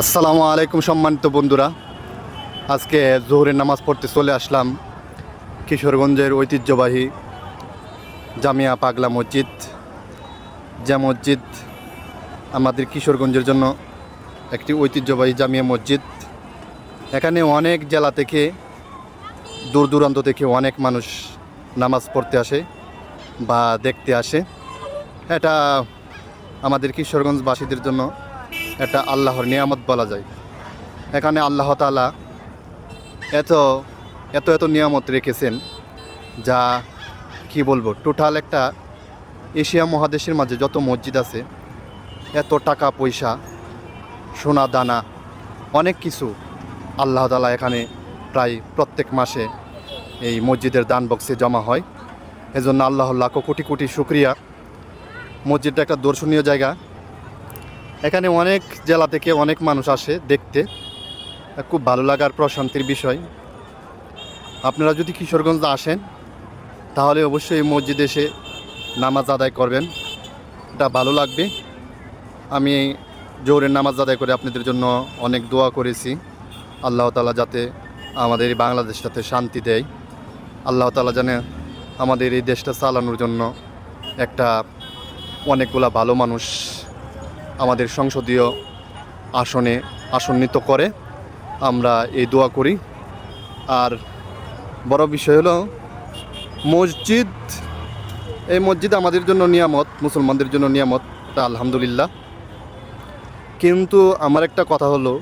আসসালামু আলাইকুম সম্মানিত বন্ধুরা। আজকে জোহরের নামাজ পড়তে চলে আসলাম কিশোরগঞ্জের ঐতিহ্যবাহী জামিয়া পাগলা মসজিদ। যে মসজিদ আমাদের কিশোরগঞ্জের জন্য একটি ঐতিহ্যবাহী জামিয়া মসজিদ। এখানে অনেক জেলা থেকে, দূর দূরান্ত থেকে অনেক মানুষ নামাজ পড়তে আসে বা দেখতে আসে। এটা আমাদের কিশোরগঞ্জবাসীদের জন্য এটা আল্লাহর নিয়ামত বলা যায়। এখানে আল্লাহ তালা এত এত এত নিয়ামত রেখেছেন যা, কি বলব টোটাল একটা এশিয়া মহাদেশের মাঝে যত মসজিদ আছে, এত টাকা পয়সা, সোনা দানা, অনেক কিছু আল্লাহ তালা এখানে প্রায় প্রত্যেক মাসে এই মসজিদের দান বক্সে জমা হয়। এজন্য আল্লাহ লাখো কোটি কোটি শুক্রিয়া। মসজিদটা একটা দর্শনীয় জায়গা। এখানে অনেক জেলা থেকে অনেক মানুষ আসে দেখতে। খুব ভালো লাগার প্রশান্তির বিষয়। আপনারা যদি কিশোরগঞ্জ আসেন, তাহলে অবশ্যই এই মসজিদে এসে নামাজ আদায় করবেন। এটা ভালো লাগবে। আমি জোরের নামাজ আদায় করে আপনাদের জন্য অনেক দোয়া করেছি। আল্লাহ তালা যাতে আমাদের এই বাংলাদেশটাতে শান্তি দেয়। আল্লাহ তালা জানে আমাদের এই দেশটা চালানোর জন্য একটা অনেকগুলা ভালো মানুষ আমাদের সংসদীয় আসনে আসন্নিত করে। আমরা এই দোয়া করি। আর বড় বিষয় হলো, মসজিদ, এই মসজিদ আমাদের জন্য নিয়ামত, মুসলমানদের জন্য নিয়ামত তা আলহামদুলিল্লাহ। কিন্তু আমার একটা কথা হলো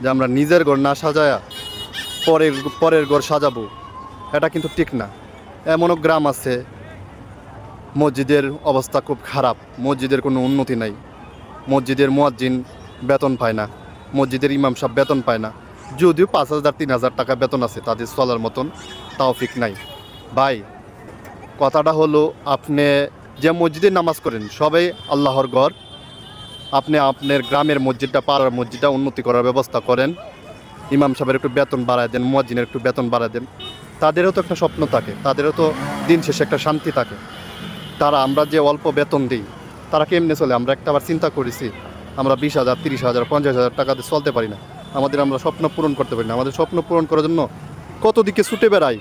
যে আমরা নিজের ঘর না সাজায়া পরের পরের ঘর সাজাবো, এটা কিন্তু ঠিক না। এমনও গ্রাম আছে, মসজিদের অবস্থা খুব খারাপ, মসজিদের কোনো উন্নতি নাই। মসজিদের মুয়াজ্জিন বেতন পায় না, মসজিদের ইমাম সাহেব বেতন পায় না। যদিও পাঁচ হাজার, তিন হাজার টাকা বেতন আছে, তাদের চলার মতন তাও ঠিক নাই। ভাই, কথাটা হলো, আপনি যে মসজিদে নামাজ করেন, সবাই আল্লাহর ঘর। আপনি আপনার গ্রামের মসজিদটা, পাড়ার মসজিদটা উন্নতি করার ব্যবস্থা করেন। ইমাম সাহেবের একটু বেতন বাড়ায় দেন, মুয়াজ্জিনের একটু বেতন বাড়ায় দেন। তাদেরও তো একটা স্বপ্ন থাকে, তাদেরও তো দিন শেষে একটা শান্তি থাকে। তারা আমরা যে অল্প বেতন দিই তারা কেমনে চলে? আমরা একটা আবার চিন্তা করেছি, আমরা বিশ হাজার, তিরিশ হাজার, পঞ্চাশ হাজার টাকাতে চলতে পারি না। আমাদের আমরা স্বপ্ন পূরণ করতে পারি না। আমাদের স্বপ্ন পূরণ করার জন্য কত দিকে ছুটে বেড়াই?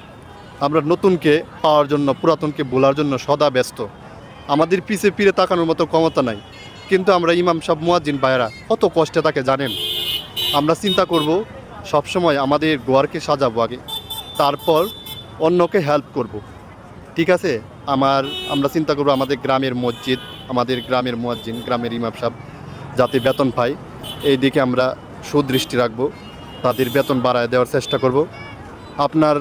আমরা নতুনকে পাওয়ার জন্য, পুরাতনকে ভোলার জন্য সদা ব্যস্ত। আমাদের পিছে পিড়ে তাকানোর মতো ক্ষমতা নাই। কিন্তু আমরা ইমাম সাহ মুয়াজ্জিন ভাইয়েরা কত কষ্টে তাকে জানেন? আমরা চিন্তা করব, সবসময় আমাদের গোয়ারকে সাজাবো আগে। তারপর অন্যকে হেল্প করব। ঠিক আছে? আমার, আমরা চিন্তা করব আমাদের গ্রামের মসজিদ, আমাদের গ্রামের মুয়াজ্জিন, গ্রামের ইমাম সাহেব যাতে বেতন পায় এই দিকে আমরা সুদৃষ্টি রাখব, তাদের বেতন বাড়ায় দেওয়ার চেষ্টা করব। আপনার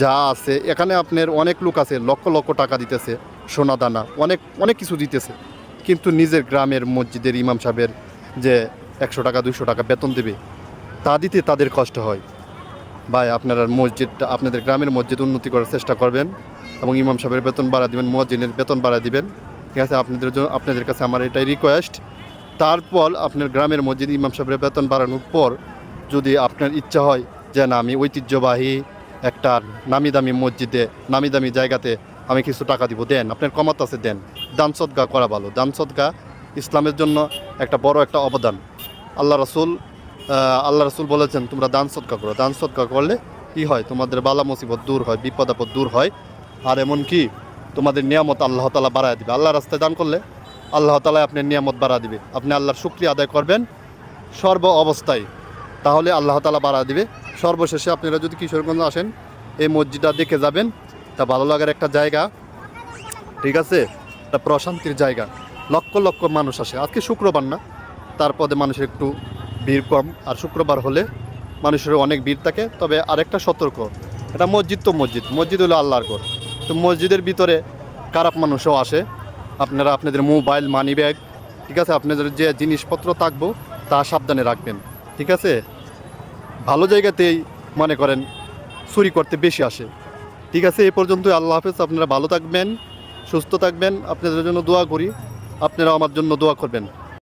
যা আছে, এখানে আপনার অনেক লোক আছে, লক্ষ লক্ষ টাকা দিতেছে, সোনা দানা, অনেক অনেক কিছু দিতেছে। কিন্তু নিজের গ্রামের মসজিদের ইমাম সাহেবের যে একশো টাকা দুশো টাকা বেতন দেবে, তা দিতে তাদের কষ্ট হয়। ভাই, আপনারা মসজিদটা, আপনাদের গ্রামের মসজিদ উন্নতি করার চেষ্টা করবেন। এবং ইমাম সাহেবের বেতন বাড়া দিবেন, মুয়াজ্জিনের বেতন বাড়া দিবেন। ঠিক আছে, আপনাদের জন্য আপনাদের কাছে আমার এটাই রিকোয়েস্ট তারপর আপনার গ্রামের মসজিদ ইমাম সাহেবের বেতন বাড়ানোর পর যদি আপনার ইচ্ছা হয় যে না, আমি ঐতিহ্যবাহী একটা নামি দামি মসজিদে নামি দামি জায়গাতে আমি কিছু টাকা দিব, দেন। আপনার কমাত আছে, দেন। দান সদগা করা ভালো। দান সদগা ইসলামের জন্য একটা বড় একটা অবদান। আল্লাহ রসুল আল্লাহ রসুল বলেছেন, তোমরা দান সদকা করো। দান সদকা করলে কি হয়? তোমাদের বালা মুসিবত দূর হয় বিপদ আপদ দূর হয়। আর এমন কি? তোমাদের নিয়ামত আল্লাহ তালা বাড়ায় দিবে। আল্লাহ রাস্তায় দান করলে আল্লাহ তালা আপনার নিয়ামত বাড়া দিবে। আপনি আল্লাহর শুক্রিয়া আদায় করবেন সর্ব অবস্থায়। তাহলে আল্লাহ তালা বাড়া দিবে। সর্বশেষে আপনারা যদি কিশোরগঞ্জ আসেন, এই মসজিদটা দেখে যাবেন। তা ভালো লাগার একটা জায়গা। ঠিক আছে? একটা প্রশান্তির জায়গা। লক্ষ লক্ষ মানুষ আসে। আজকে শুক্রবার না? তারপরে মানুষের একটু ভিড় কম। আর শুক্রবার হলে মানুষের অনেক ভিড় থাকে। তবে আরেকটা সতর্ক। এটা মসজিদ তো মসজিদ। মসজিদ হলো আল্লাহর ঘর। তো মসজিদের ভিতরে খারাপ মানুষও আসে। আপনারা আপনাদের মোবাইল মানি ব্যাগ ঠিক আছে? আপনাদের যে জিনিসপত্র থাকব, তা সাবধানে রাখবেন, ঠিক আছে? ভালো জায়গাতেই মনে করেন চুরি করতে বেশি আসে, ঠিক আছে? এ পর্যন্ত আল্লাহ হাফেজ, আপনারা ভালো থাকবেন, সুস্থ থাকবেন। আপনাদের জন্য দোয়া করি। আপনারা আমার জন্য দোয়া করবেন।